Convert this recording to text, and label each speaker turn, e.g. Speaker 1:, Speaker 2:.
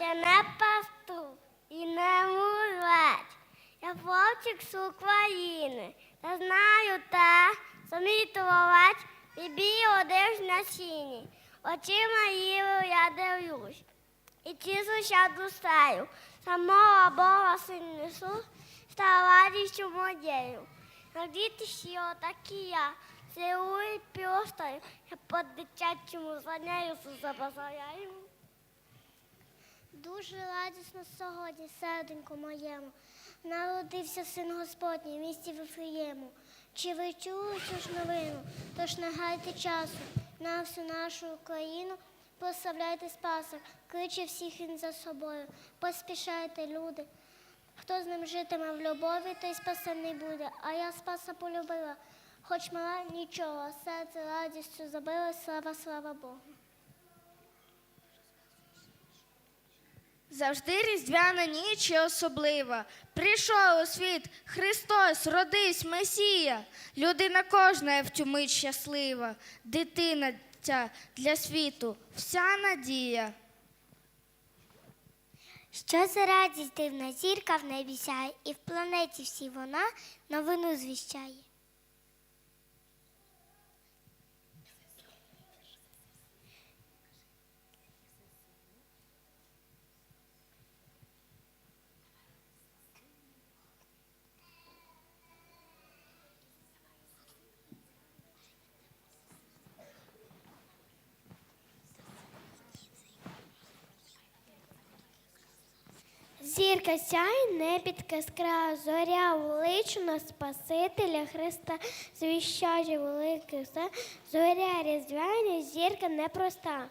Speaker 1: Я не пастух і не мурець. Я вовчик з України. Та знаю те, мій товарець бібі одиш на сіні. Очима її я дивлюсь. І тішуся душею. Самого Бога син несу, стала радістю моєю. Надіти ще отакі я, цілую пістою, я по дитячому за нею забазаяю. Дуже радісно сьогодні, серденько моєму, народився син Господній в місті Вифлеєму. Чи ви чули цю ж новину? Тож не гайте часу на всю нашу Україну, прославляйте Спаса, кличе всіх він за собою, поспішайте, люди. Хто з ним житиме в любові, той спасений буде. А я Спаса полюбила, хоч мала нічого, серце радістю забило, слава, слава Богу.
Speaker 2: Завжди різдвяна ніч і особлива. Прийшов у світ Христос, родись, Месія. Людина кожна в цю мить щаслива. Дитина ця для світу, вся надія.
Speaker 1: Що за радість дивна зірка в небі сяє, і в планеті всій вона новину звіщає. Зірка сяй, небідка скра, зоря велична Спасителя Христа, звіщає велике все, зоря різдвяня, зірка непроста.